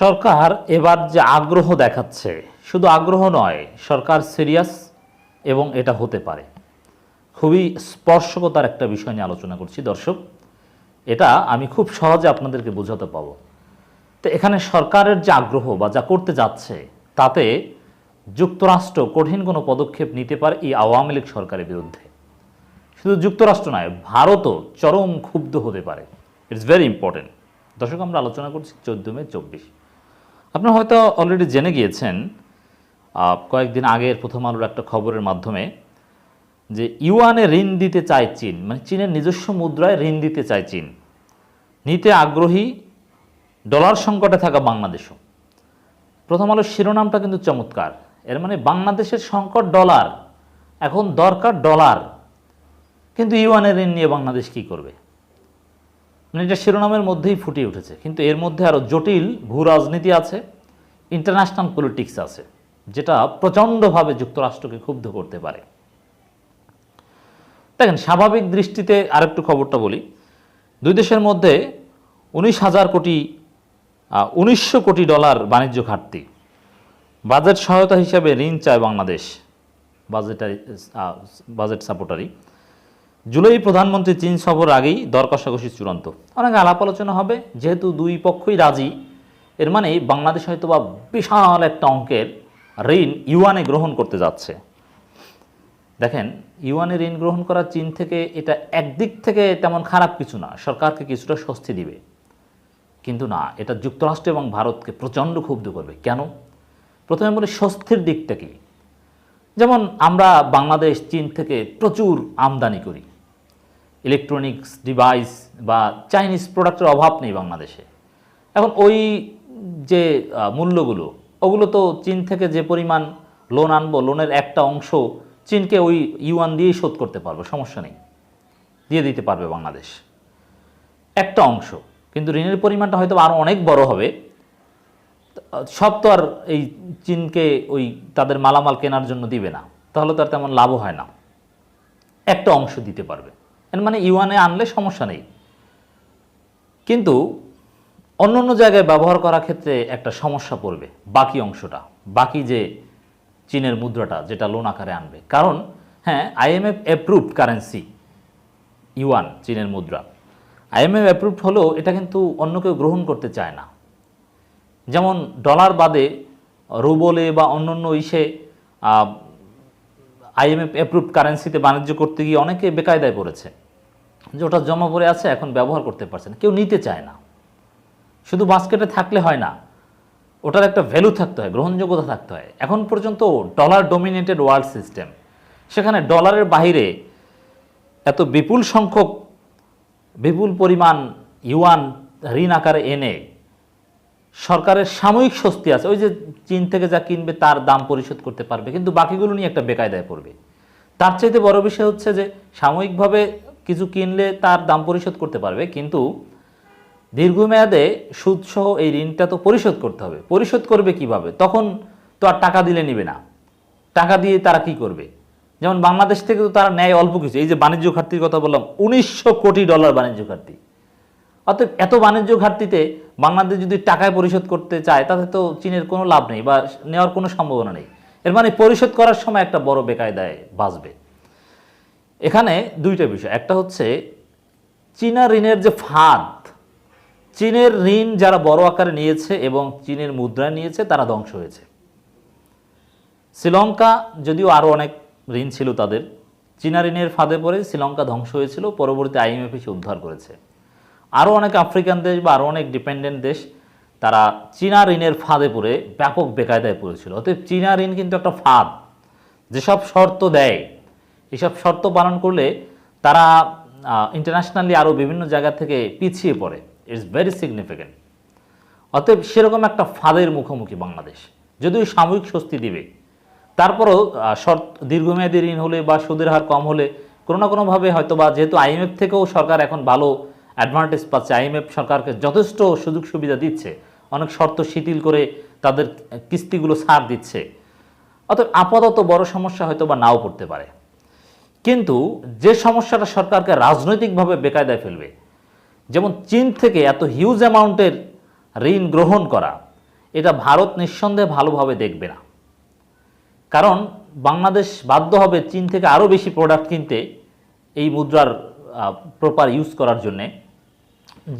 সরকার এবার যে আগ্রহ দেখাচ্ছে, শুধু আগ্রহ নয়, সরকার সিরিয়াস এবং এটা হতে পারে। খুবই স্পর্শকতার একটা বিষয় নিয়ে আলোচনা করছি, দর্শক। এটা আমি খুব সহজে আপনাদেরকে বোঝাতে পাবো। তো এখানে সরকারের যে আগ্রহ বা যা করতে যাচ্ছে, তাতে যুক্তরাষ্ট্র কঠিন কোনো পদক্ষেপ নিতে পারে এই আওয়ামী লীগ সরকারের বিরুদ্ধে। শুধু যুক্তরাষ্ট্র নয়, ভারতও চরম ক্ষুব্ধ হতে পারে। ইটস ভেরি ইম্পর্টেন্ট দর্শক, আমরা আলোচনা করছি চোদ্দ মে চব্বিশ। আপনারা হয়তো অলরেডি জেনে গিয়েছেন কয়েকদিন আগের প্রথম আলোর একটা খবরের মাধ্যমে যে ইউয়ানে ঋণ দিতে চায় চীন মানে চীনের নিজস্ব মুদ্রায় ঋণ দিতে চায় চীন। নিতে আগ্রহী ডলার সংকটে থাকা বাংলাদেশও। প্রথম আলোর শিরোনামটা কিন্তু চমৎকার। এর মানে বাংলাদেশের সংকট ডলার, এখন দরকার ডলার। কিন্তু ইউয়ানের ঋণ নিয়ে বাংলাদেশ কি করবে? মানে এটা শিরোনামের মধ্যেই ফুটিয়ে উঠেছে। কিন্তু এর মধ্যে আরও জটিল ভূ রাজনীতি আছে ইন্টারন্যাশনাল পলিটিক্স আছে, যেটা প্রচণ্ডভাবে যুক্তরাষ্ট্রকে ক্ষুব্ধ করতে পারে। দেখেন, স্বাভাবিক দৃষ্টিতে আরেকটু খবরটা বলি। দুই দেশের মধ্যে উনিশ হাজার কোটি উনিশশো কোটি ডলার বাণিজ্য ঘাটতি। বাজেট সহায়তা হিসেবে ঋণ চায় বাংলাদেশ, বাজেটারি বাজেট সাপোর্টারি জুলাই প্রধানমন্ত্রী চীন সফর আগেই দর কষাকষি চূড়ান্ত। অনেক আলাপ আলোচনা হবে, যেহেতু দুই পক্ষই রাজি। এর মানে বাংলাদেশ হয়তো বা বিশাল একটা অঙ্কের ঋণ ইউয়ানে গ্রহণ করতে যাচ্ছে। দেখেন, ইউয়ানে ঋণ গ্রহণ করা চীন থেকে এটা একদিক থেকে তেমন খারাপ কিছু না, সরকারকে কিছুটা স্বস্তি দিবে। কিন্তু না, এটা যুক্তরাষ্ট্র এবং ভারতকে প্রচণ্ড ক্ষুব্ধ করবে। কেন? প্রথমে বলি, স্বস্তির দিকটা কি? যেমন, আমরা বাংলাদেশ, চীন থেকে প্রচুর আমদানি করি। ইলেকট্রনিক্স ডিভাইস বা চাইনিজ প্রোডাক্টের অভাব নেই বাংলাদেশে। এখন ওই যে মূল্যগুলো, ওগুলো তো চীন থেকে যে পরিমাণ লোন আনব লোনের একটা অংশ চীনকে ওই ইউয়ান দিয়েই শোধ করতে পারব, সমস্যা নেই। দিয়ে দিতে পারবে বাংলাদেশ। একটা অংশ, কিন্তু ঋণের পরিমাণটা হয়তো আরও অনেক বড় হবে। সব তো আর এই চীনকে ওই তাদের মালামাল কেনার জন্য দিবে না, তাহলে তো আর তেমন লাভও হয় না। একটা অংশ দিতে পারবে। মানে ইউয়ানে আনলে সমস্যা নেই। কিন্তু অন্য অন্য জায়গায় ব্যবহার করার ক্ষেত্রে একটা সমস্যা পড়বে, বাকি অংশটা, বাকি যে চীনের মুদ্রাটা যেটা লোন আকারে আনবে। কারণ হ্যাঁ আইএমএফ অ্যাপ্রুভড কারেন্সি ইউয়ান চীনের মুদ্রা। আইএমএফ অ্যাপ্রুভড হলেও এটা কিন্তু অন্য কেউ গ্রহণ করতে চায় না। যেমন ডলার বাদে রুবলে বা অন্য অন্য ইসে আইএমএফ অ্যাপ্রুভড কারেন্সিতে বাণিজ্য করতে গিয়ে অনেকে বেকায়দায় পড়েছে। যে ওটা জমা পড়ে আছে, এখন ব্যবহার করতে পারছে না। কেউ নিতে চায় না। শুধু বাস্কেটে থাকলে হয় না, ওটার একটা ভ্যালু থাকতে হয়, গ্রহণযোগ্যতা থাকতে হয়। এখন পর্যন্ত ডলার ডোমিনেটেড ওয়ার্ল্ড সিস্টেম সেখানে ডলারের বাইরে এত বিপুল সংখ্যক, বিপুল পরিমাণ ইউয়ান ঋণ আকারে এনে সরকারের সাময়িক স্বস্তি আছে। ওই যে চীন থেকে যা কিনবে তার দাম পরিশোধ করতে পারবে, কিন্তু বাকিগুলো নিয়ে একটা বেকায়দায় পড়বে। তার চাইতে বড় বিষয় হচ্ছে যে সাময়িকভাবে কিছু কিনলে তার দাম পরিশোধ করতে পারবে, কিন্তু দীর্ঘমেয়াদে সুদসহ এই ঋণটা তো পরিশোধ করতে হবে। পরিশোধ করবে কীভাবে? তখন তো আর টাকা দিলে নিবে না। টাকা দিয়ে তারা কি করবে? যেমন বাংলাদেশ থেকে তো তারা নেয় অল্প কিছু। এই যে বাণিজ্য ঘাটতির কথা বললাম, উনিশশো কোটি ডলার বাণিজ্য ঘাটতি। অতএব এত বাণিজ্য ঘাটতিতে বাংলাদেশ যদি টাকায় পরিশোধ করতে চায়, তাতে তো চীনের কোনো লাভ নেই বা নেওয়ার কোনো সম্ভাবনা নেই। এর মানে পরিশোধ করার সময় একটা বড় বেকায়দায় বাঁচবে। এখানে দুইটা বিষয়। একটা হচ্ছে, চীনা ঋণের যে ফাঁদ, চীনের ঋণ যারা বড় আকারে নিয়েছে এবং চীনের মুদ্রা নিয়েছে, তারা ধ্বংস হয়েছে। শ্রীলঙ্কা যদিও আরও অনেক ঋণ ছিল তাদের, চীনা ঋণের ফাঁদে পড়ে শ্রীলঙ্কা ধ্বংস হয়েছিল পরবর্তী আইএমএফ এসে উদ্ধার করেছে। আরও অনেক আফ্রিকান দেশ বা আরও অনেক ডিপেন্ডেন্ট দেশ, তারা চীনা ঋণের ফাঁদে পড়ে ব্যাপক বেকায়দায় পড়েছিল। অতএব চীনা ঋণ কিন্তু একটা ফাঁদ। যেসব শর্ত দেয় এসব শর্ত পালন করলে তারা ইন্টারন্যাশনালি আরও বিভিন্ন জায়গা থেকে পিছিয়ে পড়ে। ইটস ভেরি সিগনিফিক্যান্ট অতএব সেরকম একটা ফাঁদের মুখোমুখি বাংলাদেশ। যদিও সাময়িক স্বস্তি দিবে। তারপরও শর্ত, দীর্ঘমেয়াদী ঋণ হলে বা সুদের হার কম হলে কোনো না কোনোভাবে হয়তো বা যেহেতু আইএমএফ থেকেও সরকার এখন ভালো অ্যাডভান্টেজ পাচ্ছে আইএমএফ সরকারকে যথেষ্ট সুযোগ সুবিধা দিচ্ছে। অনেক শর্ত শিথিল করে তাদের কিস্তিগুলো ছাড় দিচ্ছে। অতএব আপাতত বড় সমস্যা হয়তো বা নাও পড়তে পারে। কিন্তু যে সমস্যাটা সরকারকে রাজনৈতিকভাবে বেকায়দায় ফেলবে, যেমন চীন থেকে এত হিউজ অ্যামাউন্টের ঋণ গ্রহণ করা, এটা ভারত নিঃসন্দেহে ভালোভাবে দেখবে না। কারণ বাংলাদেশ বাধ্য হবে চীন থেকে আরও বেশি প্রোডাক্ট কিনতে এই মুদ্রার প্রপার ইউজ করার জন্যে,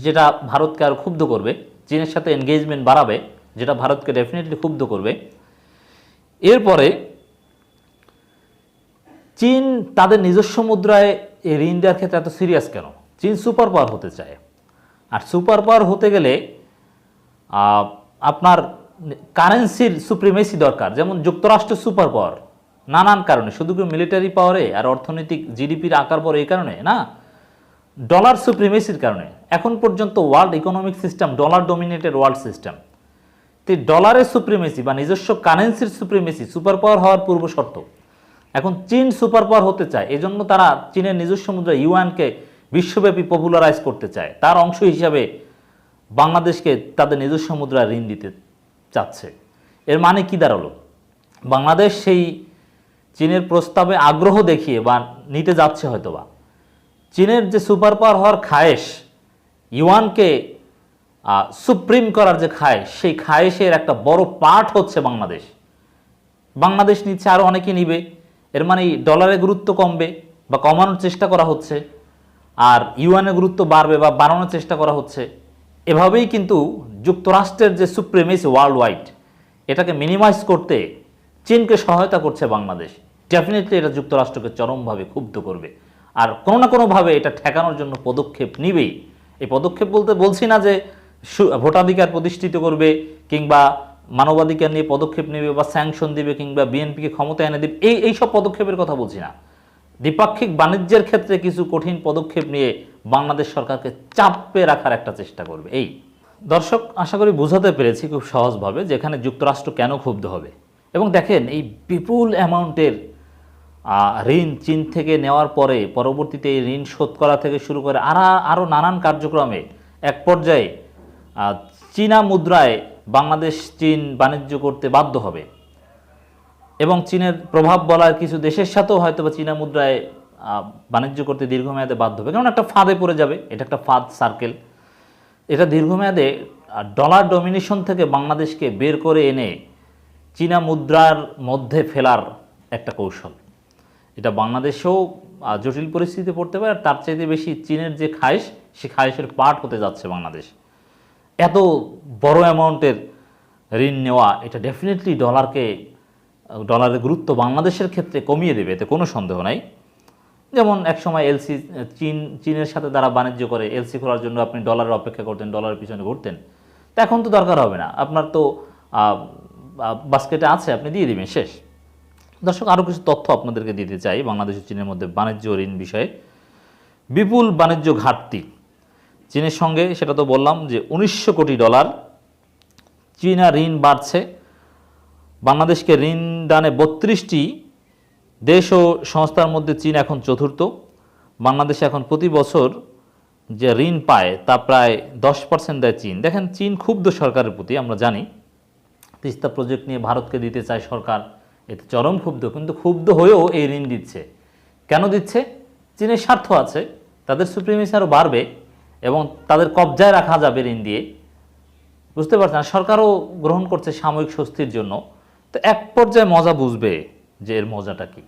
যেটা ভারতকে আরও ক্ষুব্ধ করবে, চীনের সাথে এনগেজমেন্ট বাড়াবে, যেটা ভারতকে ডেফিনেটলি ক্ষুব্ধ করবে। এরপরে চীন তাদের নিজস্ব মুদ্রায় এই ঋণ দেওয়ার ক্ষেত্রে এত সিরিয়াস কেন? চীন সুপার পাওয়ার হতে চায়। আর সুপার পাওয়ার হতে গেলে আপনার কারেন্সির সুপ্রিমেসি দরকার। যেমন যুক্তরাষ্ট্র সুপার পাওয়ার নানান কারণে। শুধু কি মিলিটারি পাওয়ারে আর অর্থনৈতিক জিডিপির আকার বড় এই কারণে? না। ডলার সুপ্রিমেসির কারণে। এখন পর্যন্ত world economic system dollar dominated world system তো ডলারের সুপ্রিমেসি বা নিজস্ব কারেন্সির সুপ্রিমেসি সুপার পাওয়ার হওয়ার পূর্ব শর্ত। এখন চীন সুপার পাওয়ার হতে চায়, এজন্য তারা চীনের নিজস্ব মুদ্রা ইউয়ানকে বিশ্বব্যাপী পপুলারাইজ করতে চায়। তার অংশ হিসাবে বাংলাদেশকে তাদের নিজস্ব মুদ্রা ঋণ দিতে চাচ্ছে। এর মানে কি দাঁড়াল? বাংলাদেশ সেই চীনের প্রস্তাবে আগ্রহ দেখিয়ে বা নিতে যাচ্ছে হয়তোবা। চীনের যে সুপার পাওয়ার হওয়ার খায়েশ, ইউয়ানকে সুপ্রিম করার যে খায়েশ, সেই খায়েশের একটা বড় পার্ট হচ্ছে বাংলাদেশ। বাংলাদেশ নিচ্ছে আরও অনেকে নিবে। এর মানে ডলারের গুরুত্ব কমবে বা কমানোর চেষ্টা করা হচ্ছে, আর ইউয়ানের গুরুত্ব বাড়বে বা বাড়ানোর চেষ্টা করা হচ্ছে, এভাবেই কিন্তু যুক্তরাষ্ট্রের যে সুপ্রিমেসি ওয়ার্ল্ড ওয়াইড এটাকে মিনিমাইজ করতে চীনকে সহায়তা করছে বাংলাদেশ। ডেফিনেটলি এটা যুক্তরাষ্ট্রকে চরমভাবে ক্ষুব্ধ করবে। আর কোনো না কোনোভাবে এটা ঠেকানোর জন্য পদক্ষেপ নিবেই। এই পদক্ষেপ বলতে বলছি না যে ভোটাধিকার প্রতিষ্ঠিত করবে কিংবা মানবাধিকার নিয়ে পদক্ষেপ নেবে বা স্যাংশন দিবে কিংবা বিএনপিকে ক্ষমতা এনে দিবে, এই এইসব পদক্ষেপের কথা বলছি না। দ্বিপাক্ষিক বাণিজ্যের ক্ষেত্রে কিছু কঠিন পদক্ষেপ নিয়ে বাংলাদেশ সরকারকে চাপে রাখার একটা চেষ্টা করবে। এই। দর্শক, আশা করি বোঝাতে পেরেছি খুব সহজভাবে যে এখানে যুক্তরাষ্ট্র কেন ক্ষুব্ধ হবে। এবং দেখেন, এই বিপুল অ্যামাউন্টের ঋণ চীন থেকে নেওয়ার পরে পরবর্তীতে এই ঋণ শোধ করা থেকে শুরু করে আর আরও নানান কার্যক্রমে এক পর্যায়ে চীনা মুদ্রায় বাংলাদেশ, চীন বাণিজ্য করতে বাধ্য হবে। এবং চীনের প্রভাব বলার কিছু দেশের সাথেও হয়তো বা চীনা মুদ্রায় বাণিজ্য করতে দীর্ঘমেয়াদে বাধ্য হবে। কারণ একটা ফাঁদে পড়ে যাবে, এটা একটা ফাঁদ সার্কেল এটা দীর্ঘমেয়াদে ডলার ডমিনেশন থেকে বাংলাদেশকে বের করে এনে চীনা মুদ্রার মধ্যে ফেলার একটা কৌশল। এটা বাংলাদেশেও জটিল পরিস্থিতিতে পড়তে পারে, আর তার চাইতে বেশি চীনের যে খায়েশ, সে খায়েশের পার্ট হতে যাচ্ছে বাংলাদেশ। এত বড় অ্যামাউন্টের ঋণ নেওয়া, এটা ডেফিনেটলি ডলারকে ডলারের গুরুত্ব বাংলাদেশের ক্ষেত্রে কমিয়ে দেবে, এতে কোনো সন্দেহ নাই। যেমন একসময় এলসি চীন, চীনের সাথে তারা বাণিজ্য করে এলসি খোলার জন্য আপনি ডলারের অপেক্ষা করতেন ডলারের পিছনে ঘুরতেন। তা এখন তো দরকার হবে না, আপনার তো বাস্কেটে আছে, আপনি দিয়ে দেবেন, শেষ। দর্শক আরও কিছু তথ্য আপনাদেরকে দিতে চাই, বাংলাদেশ ও চীনের মধ্যে বাণিজ্য ঋণ বিষয়ে। বিপুল বাণিজ্য ঘাটতি চীনের সঙ্গে, সেটা তো বললাম যে উনিশশো কোটি ডলার চীনা ঋণ বাড়ছে। বাংলাদেশকে ঋণ দানে বত্রিশটি দেশ ও সংস্থার মধ্যে চীন এখন চতুর্থ। বাংলাদেশে এখন প্রতি বছর যে ঋণ পায়, তা প্রায় দশ পার্সেন্ট দেয় চীন। দেখেন, চীন ক্ষুব্ধ সরকারের প্রতি, আমরা জানি। তিস্তা প্রজেক্ট নিয়ে ভারতকে দিতে চায় সরকার, এতে চরম ক্ষুব্ধ, কিন্তু ক্ষুব্ধ হয়েও এই ঋণ দিচ্ছে। কেন দিচ্ছে? চীনের স্বার্থ আছে, তাদের সুপ্রিমেসি আরও বাড়বে। এবং তাদের কবজায় রাখা যাবে ঋণ দিয়ে। বুঝতে পারছেন? সরকারও গ্রহণ করছে সাময়িক স্বস্তির জন্য। তো এক পর্যায়ে মজা বুঝবে যে এর মজাটা কি।